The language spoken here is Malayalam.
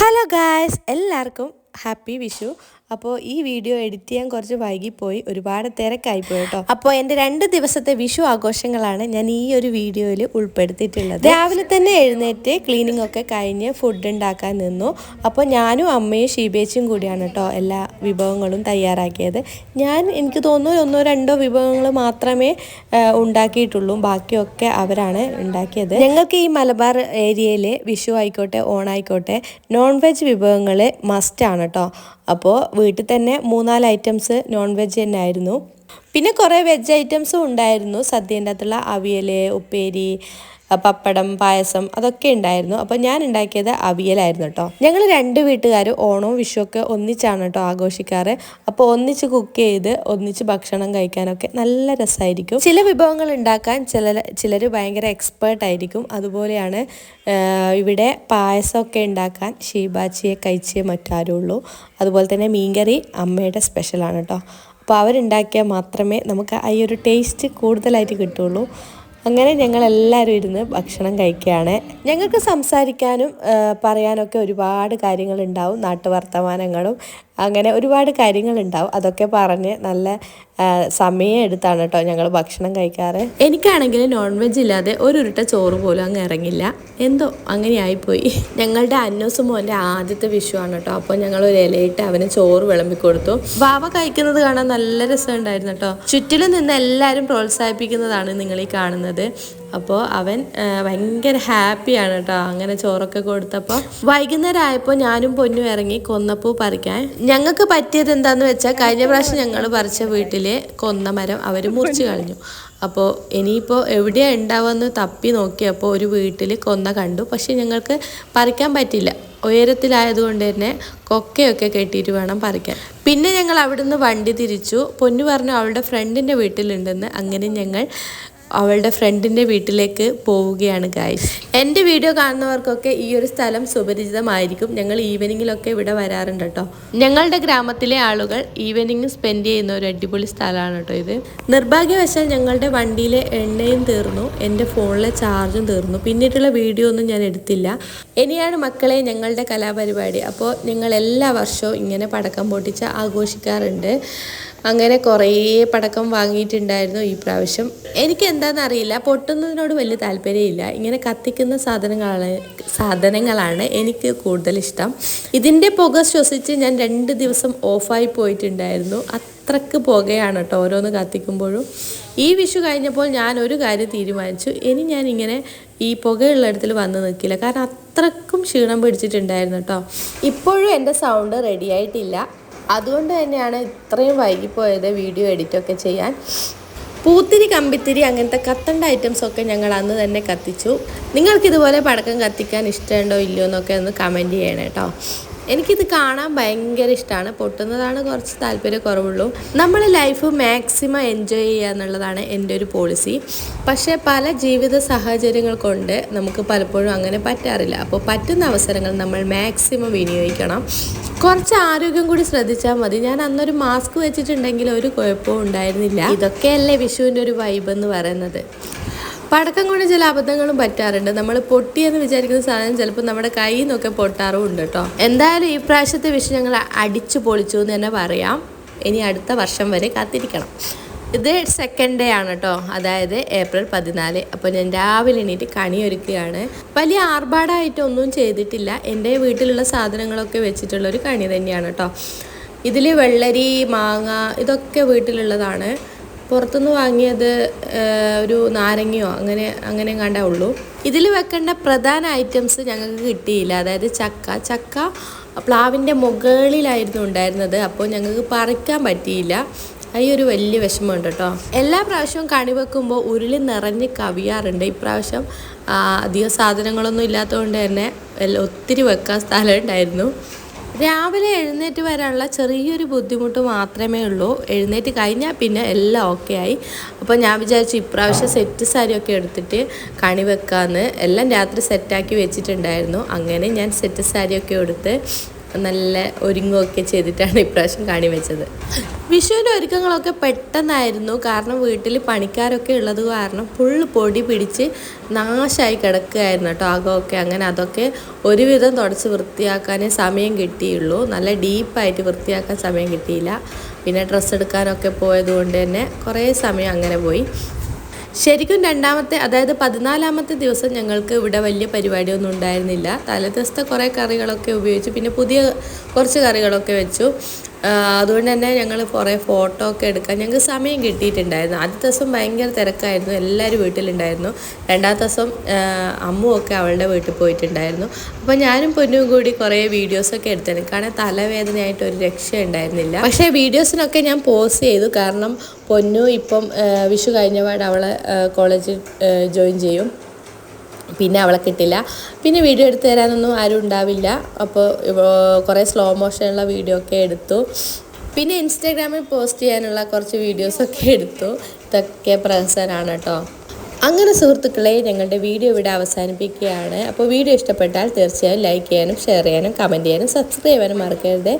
ഹലോ ഗായ്സ് എല്ലാവർക്കും ഹാപ്പി വിഷു. അപ്പോൾ ഈ വീഡിയോ എഡിറ്റ് ചെയ്യാൻ കുറച്ച് വൈകിപ്പോയി. ഒരുപാട് തിരക്കായിപ്പോയി കേട്ടോ. അപ്പോൾ എന്റെ രണ്ട് ദിവസത്തെ വിഷു ആഘോഷങ്ങളാണ് ഞാൻ ഈ ഒരു വീഡിയോയിൽ ഉൾപ്പെടുത്തിയിട്ടുള്ളത്. രാവിലെ തന്നെ എഴുന്നേറ്റ് ക്ലീനിങ് ഒക്കെ കഴിഞ്ഞ് ഫുഡ് ഉണ്ടാക്കാൻ നിന്നു. അപ്പോൾ ഞാനും അമ്മയും ഷീബേച്ചും കൂടിയാണ് കേട്ടോ എല്ലാ വിഭവങ്ങളും തയ്യാറാക്കിയത്. ഞാൻ എനിക്ക് തോന്നുന്നു ഒന്നോ രണ്ടോ വിഭവങ്ങൾ മാത്രമേ ഉണ്ടാക്കിയിട്ടുള്ളൂ. ബാക്കിയൊക്കെ അവരാണ് ഉണ്ടാക്കിയത്. ഞങ്ങൾക്ക് ഈ മലബാർ ഏരിയയിൽ വിഷു ആയിക്കോട്ടെ ഓണായിക്കോട്ടെ നോൺ വെജ് വിഭവങ്ങൾ മസ്റ്റാണ് കേട്ടോ. അപ്പോൾ വീട്ടിൽ തന്നെ മൂന്നാൽ ഐറ്റംസ് നോൺ വെജ് തന്നെ ആയിരുന്നു. പിന്നെ കുറേ വെജ് ഐറ്റംസും ഉണ്ടായിരുന്നു. സദ്യേന്റെ അകത്തുള്ള അവിയൽ ഉപ്പേരി പപ്പടം പായസം അതൊക്കെ ഉണ്ടായിരുന്നു. അപ്പോൾ ഞാൻ ഉണ്ടാക്കിയത് അവിയലായിരുന്നു കേട്ടോ. ഞങ്ങൾ രണ്ട് വീട്ടുകാർ ഓണവും വിഷുവൊക്കെ ഒന്നിച്ചാണ് കേട്ടോ ആഘോഷിക്കാറ്. അപ്പോൾ ഒന്നിച്ച് കുക്ക് ചെയ്ത് ഒന്നിച്ച് ഭക്ഷണം കഴിക്കാനൊക്കെ നല്ല രസമായിരിക്കും ചില വിഭവങ്ങൾ ഉണ്ടാക്കാൻ ചില ചിലർ ഭയങ്കര എക്സ്പേർട്ട് ആയിരിക്കും. അതുപോലെയാണ് ഇവിടെ പായസമൊക്കെ ഉണ്ടാക്കാൻ ഷീബാച്ചിയെ കഴിച്ചേ മറ്റാരുള്ളൂ അതുപോലെ തന്നെ മീൻകറി അമ്മയുടെ സ്പെഷ്യലാണ് കേട്ടോ. അപ്പോൾ അവരുണ്ടാക്കിയാൽ മാത്രമേ നമുക്ക് ആ ഒരു ടേസ്റ്റ് കൂടുതലായിട്ട് കിട്ടുള്ളൂ അങ്ങനെ ഞങ്ങൾ എല്ലാവരും ഇരുന്ന് ഭക്ഷണം കഴിക്കുകയാണ്. ഞങ്ങൾക്ക് സംസാരിക്കാനും പറയാനൊക്കെ ഒരുപാട് കാര്യങ്ങളുണ്ടാവും. നാട്ടുവർത്തമാനങ്ങളും അങ്ങനെ ഒരുപാട് കാര്യങ്ങളുണ്ടാവും. അതൊക്കെ പറഞ്ഞ് നല്ല സമയം എടുത്താണ് കേട്ടോ ഞങ്ങൾ ഭക്ഷണം കഴിക്കാറ്. എനിക്കാണെങ്കിൽ നോൺ വെജ് ഇല്ലാതെ ഒരു ഉരുട്ട ചോറ് പോലും അങ്ങ് ഇറങ്ങില്ല. എന്തോ അങ്ങനെയായിപ്പോയി. ഞങ്ങളുടെ അന്നൂസ് മോന്റെ ആദ്യത്തെ വിഷുവാണ് കേട്ടോ അപ്പോൾ ഞങ്ങൾ ഒരു ഇലയിട്ട് അവന് ചോറ് വിളമ്പി കൊടുത്തു. വാവ കഴിക്കുന്നത് കാണാൻ നല്ല രസമുണ്ടായിരുന്നു കേട്ടോ ചുറ്റിലും നിന്ന് എല്ലാവരും പ്രോത്സാഹിപ്പിക്കുന്നതാണ് നിങ്ങൾ ഈ കാണുന്നത്. അപ്പോൾ അവൻ ഭയങ്കര ഹാപ്പിയാണ് കേട്ടോ അങ്ങനെ ചോറൊക്കെ കൊടുത്തപ്പോൾ വൈകുന്നേരം ആയപ്പോൾ ഞാനും പൊന്നും ഇറങ്ങി കൊന്നപ്പൂ പറിക്കാൻ. ഞങ്ങൾക്ക് പറ്റിയത് എന്താന്ന് വെച്ചാൽ കഴിഞ്ഞ പ്രാവശ്യം ഞങ്ങൾ പറിച്ച വീട്ടിലെ കൊന്നമരം അവർ മുറിച്ച് കളഞ്ഞു. അപ്പോൾ ഇനിയിപ്പോൾ എവിടെയാണ് ഉണ്ടാവുമെന്ന് തപ്പി നോക്കിയപ്പോൾ ഒരു വീട്ടിൽ കൊന്ന കണ്ടു. പക്ഷെ ഞങ്ങൾക്ക് പറിക്കാൻ പറ്റില്ല. ഉയരത്തിലായതുകൊണ്ട് തന്നെ കൊക്കയൊക്കെ കെട്ടിയിട്ട് വേണം പറിക്കാൻ. പിന്നെ ഞങ്ങൾ അവിടുന്ന് വണ്ടി തിരിച്ചു. പൊന്നു പറഞ്ഞു അവളുടെ ഫ്രണ്ടിന്റെ വീട്ടിലുണ്ടെന്ന്. അങ്ങനെ ഞങ്ങൾ അവളുടെ ഫ്രണ്ടിന്റെ വീട്ടിലേക്ക് പോവുകയാണ് ഗായ്സ് എന്റെ വീഡിയോ കാണുന്നവർക്കൊക്കെ ഈ ഒരു സ്ഥലം സുപരിചിതമായിരിക്കും. ഞങ്ങൾ ഈവനിങ്ങിലൊക്കെ ഇവിടെ വരാറുണ്ട് കേട്ടോ. ഞങ്ങളുടെ ഗ്രാമത്തിലെ ആളുകൾ ഈവനിങ് സ്പെൻഡ് ചെയ്യുന്ന ഒരു അടിപൊളി സ്ഥലമാണ് കേട്ടോ ഇത്. നിർഭാഗ്യവശാൽ ഞങ്ങളുടെ വണ്ടിയിലെ എണ്ണയും തീർന്നു എന്റെ ഫോണിലെ ചാർജും തീർന്നു. പിന്നീടുള്ള വീഡിയോ ഒന്നും ഞാൻ എടുത്തില്ല. ഇനിയാണ് മക്കളെ ഞങ്ങളുടെ കലാപരിപാടി. അപ്പോൾ ഞങ്ങൾ എല്ലാ വർഷവും ഇങ്ങനെ പടക്കം പൊട്ടിച്ച് ആഘോഷിക്കാറുണ്ട്. അങ്ങനെ കുറേ പടക്കം വാങ്ങിയിട്ടുണ്ടായിരുന്നു ഈ പ്രാവശ്യം. എനിക്ക് എന്താണെന്ന് അറിയില്ല. പൊട്ടുന്നതിനോട് വലിയ താല്പര്യമില്ല. ഇങ്ങനെ കത്തിക്കുന്ന സാധനങ്ങളാണ് സാധനങ്ങളാണ് എനിക്ക് കൂടുതൽ ഇഷ്ടം ഇതിന്റെ പുക ശ്വസിച്ച് ഞാൻ രണ്ട് ദിവസം ഓഫായി പോയിട്ടുണ്ടായിരുന്നു. അത്രയ്ക്ക് പുകയാണ് കേട്ടോ ഓരോന്ന് കത്തിക്കുമ്പോഴും. ഈ വിഷു കഴിഞ്ഞപ്പോൾ ഞാൻ ഒരു കാര്യം തീരുമാനിച്ചു. ഇനി ഞാൻ ഇങ്ങനെ ഈ പുകയുള്ള ഇടത്തിൽ വന്ന് നിൽക്കില്ല. കാരണം അത്രക്കും ക്ഷീണം പിടിച്ചിട്ടുണ്ടായിരുന്നു കേട്ടോ. ഇപ്പോഴും എന്റെ സൗണ്ട് റെഡി ആയിട്ടില്ല അതുകൊണ്ട് തന്നെയാണ് ഇത്രയും വൈകിപ്പോയത് വീഡിയോ എഡിറ്റൊക്കെ ചെയ്യാൻ. പൂത്തിരി കമ്പിത്തിരി അങ്ങനത്തെ കത്തണ്ട ഐറ്റംസ് ഒക്കെ ഞങ്ങൾ അന്ന് തന്നെ കത്തിച്ചു. നിങ്ങൾക്കിതുപോലെ പടക്കം കത്തിക്കാൻ ഇഷ്ടമുണ്ടോ ഇല്ലയോ എന്നൊക്കെ ഒന്ന് കമന്റ് ചെയ്യണം കേട്ടോ എനിക്കിത് കാണാൻ ഭയങ്കര ഇഷ്ടമാണ് പൊട്ടുന്നതാണ് കുറച്ച് താല്പര്യക്കുറവുള്ളൂ. നമ്മൾ ലൈഫ് മാക്സിമം എൻജോയ് ചെയ്യുക എന്നുള്ളതാണ് എന്റെ ഒരു പോളിസി പക്ഷേ പല ജീവിത സാഹചര്യങ്ങൾ കൊണ്ട് നമുക്ക് പലപ്പോഴും അങ്ങനെ പറ്റാറില്ല. അപ്പോൾ പറ്റുന്ന അവസരങ്ങൾ നമ്മൾ മാക്സിമം വിനിയോഗിക്കണം. കുറച്ച് ആരോഗ്യം കൂടി ശ്രദ്ധിച്ചാൽ മതി. ഞാൻ അന്നൊരു മാസ്ക് വെച്ചിട്ടുണ്ടെങ്കിൽ ഒരു കുഴപ്പവും ഉണ്ടായിരുന്നില്ല. ഇതൊക്കെയല്ലേ വിഷുവിന്റെ ഒരു വൈബ് എന്ന് പറയുന്നത്. പടക്കം കൊണ്ട് ചില അബദ്ധങ്ങളും പറ്റാറുണ്ട്. നമ്മൾ പൊട്ടി എന്ന് വിചാരിക്കുന്ന സാധനം ചിലപ്പോൾ നമ്മുടെ കയ്യിൽ നിന്നൊക്കെ പൊട്ടാറും ഉണ്ട് കേട്ടോ എന്തായാലും ഈ പ്രാവശ്യത്തെ വിഷു ഞങ്ങൾ അടിച്ചു പൊളിച്ചു എന്ന് തന്നെ പറയാം. ഇനി അടുത്ത വർഷം വരെ കാത്തിരിക്കണം. ഇത് സെക്കൻഡ് ഡേ ആണ് കേട്ടോ അതായത് ഏപ്രിൽ പതിനാല്. അപ്പോൾ ഞാൻ രാവിലെ എണീറ്റ് കണിയൊരുക്കുകയാണ് വലിയ ആർഭാടായിട്ടൊന്നും ചെയ്തിട്ടില്ല. എന്റെ വീട്ടിലുള്ള സാധനങ്ങളൊക്കെ വെച്ചിട്ടുള്ള ഒരു കണി തന്നെയാണ് കേട്ടോ ഇതിൽ വെള്ളരി മാങ്ങ ഇതൊക്കെ വീട്ടിലുള്ളതാണ്. പുറത്തുനിന്ന് വാങ്ങിയത് ഒരു നാരങ്ങയോ അങ്ങനെ അങ്ങനെ കണ്ടേ ഉള്ളൂ. ഇതിൽ വെക്കേണ്ട പ്രധാന ഐറ്റംസ് ഞങ്ങൾക്ക് കിട്ടിയില്ല. അതായത് ചക്ക. ചക്ക പ്ലാവിന്റെ മുകളിലായിരുന്നു ഉണ്ടായിരുന്നത്. അപ്പോൾ ഞങ്ങൾക്ക് പറിക്കാൻ പറ്റിയില്ല. ഈ ഒരു വലിയ വിഷമമുണ്ട് കേട്ടോ. എല്ലാ പ്രാവശ്യവും കണി വെക്കുമ്പോൾ ഉരുളി നിറഞ്ഞ് കവിയാറുണ്ട്. ഇപ്രാവശ്യം അധികം സാധനങ്ങളൊന്നും ഇല്ലാത്തതുകൊണ്ട് തന്നെ ഒത്തിരി വെക്കാൻ സ്ഥലം ഉണ്ടായിരുന്നു. രാവിലെ എഴുന്നേറ്റ് വരാനുള്ള ചെറിയൊരു ബുദ്ധിമുട്ട് മാത്രമേ ഉള്ളൂ. എഴുന്നേറ്റ് കഴിഞ്ഞാൽ പിന്നെ എല്ലാം ഓക്കെ ആയി. അപ്പോൾ ഞാൻ വിചാരിച്ചു ഇപ്രാവശ്യം സെറ്റ് സാരിയൊക്കെ എടുത്തിട്ട് കണി വെക്കാമെന്ന് എല്ലാം രാത്രി സെറ്റാക്കി വെച്ചിട്ടുണ്ടായിരുന്നു. അങ്ങനെ ഞാൻ സെറ്റ് സാരിയൊക്കെ എടുത്ത് നല്ല ഒരുങ്ങുകയൊക്കെ ചെയ്തിട്ടാണ് ഇപ്രാവശ്യം കാണി വെച്ചത്. വിഷുവിന്റെ ഒരുക്കങ്ങളൊക്കെ പെട്ടെന്നായിരുന്നു. കാരണം വീട്ടിൽ പണിക്കാരൊക്കെ ഉള്ളത് കാരണം ഫുള്ള് പൊടി പിടിച്ച് നാശമായി കിടക്കുകയായിരുന്നു കേട്ടോ അകമൊക്കെ അങ്ങനെ അതൊക്കെ ഒരുവിധം തുടച്ച് വൃത്തിയാക്കാനേ സമയം കിട്ടിയുള്ളൂ. നല്ല ഡീപ്പായിട്ട് വൃത്തിയാക്കാൻ സമയം കിട്ടിയില്ല. പിന്നെ ഡ്രസ്സ് എടുക്കാനൊക്കെ പോയതുകൊണ്ട് തന്നെ കുറേ സമയം അങ്ങനെ പോയി. ശരിക്കും രണ്ടാമത്തെ അതായത് പതിനാലാമത്തെ ദിവസം ഞങ്ങൾക്ക് ഇവിടെ വലിയ പരിപാടിയൊന്നും ഉണ്ടായിരുന്നില്ല. തലേ ദിവസത്തെ കുറേ കറികളൊക്കെ ഉപയോഗിച്ചു. പിന്നെ പുതിയ കുറച്ച് കറികളൊക്കെ വെച്ചു. അതുകൊണ്ട് തന്നെ ഞങ്ങൾ കുറേ ഫോട്ടോ ഒക്കെ എടുക്കാൻ ഞങ്ങൾക്ക് സമയം കിട്ടിയിട്ടുണ്ടായിരുന്നു. ആദ്യത്തെ ദിവസം ഭയങ്കര തിരക്കായിരുന്നു. എല്ലാവരും വീട്ടിലുണ്ടായിരുന്നു. രണ്ടാമത്തെ ദിവസം അമ്മുവൊക്കെ അവളുടെ വീട്ടിൽ പോയിട്ടുണ്ടായിരുന്നു. അപ്പോൾ ഞാനും പൊന്നും കൂടി കുറേ വീഡിയോസൊക്കെ എടുത്തിരുന്നു കാരണം തലവേദനയായിട്ട് ഒരു രക്ഷ ഉണ്ടായിരുന്നില്ല പക്ഷേ വീഡിയോസിനൊക്കെ ഞാൻ പോസ്റ്റ് ചെയ്തു. കാരണം പൊന്നു ഇപ്പം വിഷു കഴിഞ്ഞപാട് അവളെ കോളേജിൽ ജോയിൻ ചെയ്യും. പിന്നെ അവളെ കിട്ടില്ല. പിന്നെ വീഡിയോ എടുത്തു തരാനൊന്നും ആരും ഉണ്ടാവില്ല. അപ്പോൾ കുറേ സ്ലോ മോഷനുള്ള വീഡിയോ ഒക്കെ എടുത്തു. പിന്നെ ഇൻസ്റ്റാഗ്രാമിൽ പോസ്റ്റ് ചെയ്യാനുള്ള കുറച്ച് വീഡിയോസൊക്കെ എടുത്തു. ഇതൊക്കെ പ്രഹസനാണ് കേട്ടോ അങ്ങനെ സുഹൃത്തുക്കളെ ഞങ്ങളുടെ വീഡിയോ ഇവിടെ അവസാനിപ്പിക്കുകയാണ്. അപ്പോൾ വീഡിയോ ഇഷ്ടപ്പെട്ടാൽ തീർച്ചയായും ലൈക്ക് ചെയ്യാനും ഷെയർ ചെയ്യാനും കമന്റ് ചെയ്യാനും സബ്സ്ക്രൈബ് ചെയ്യാനും മറക്കരുത്.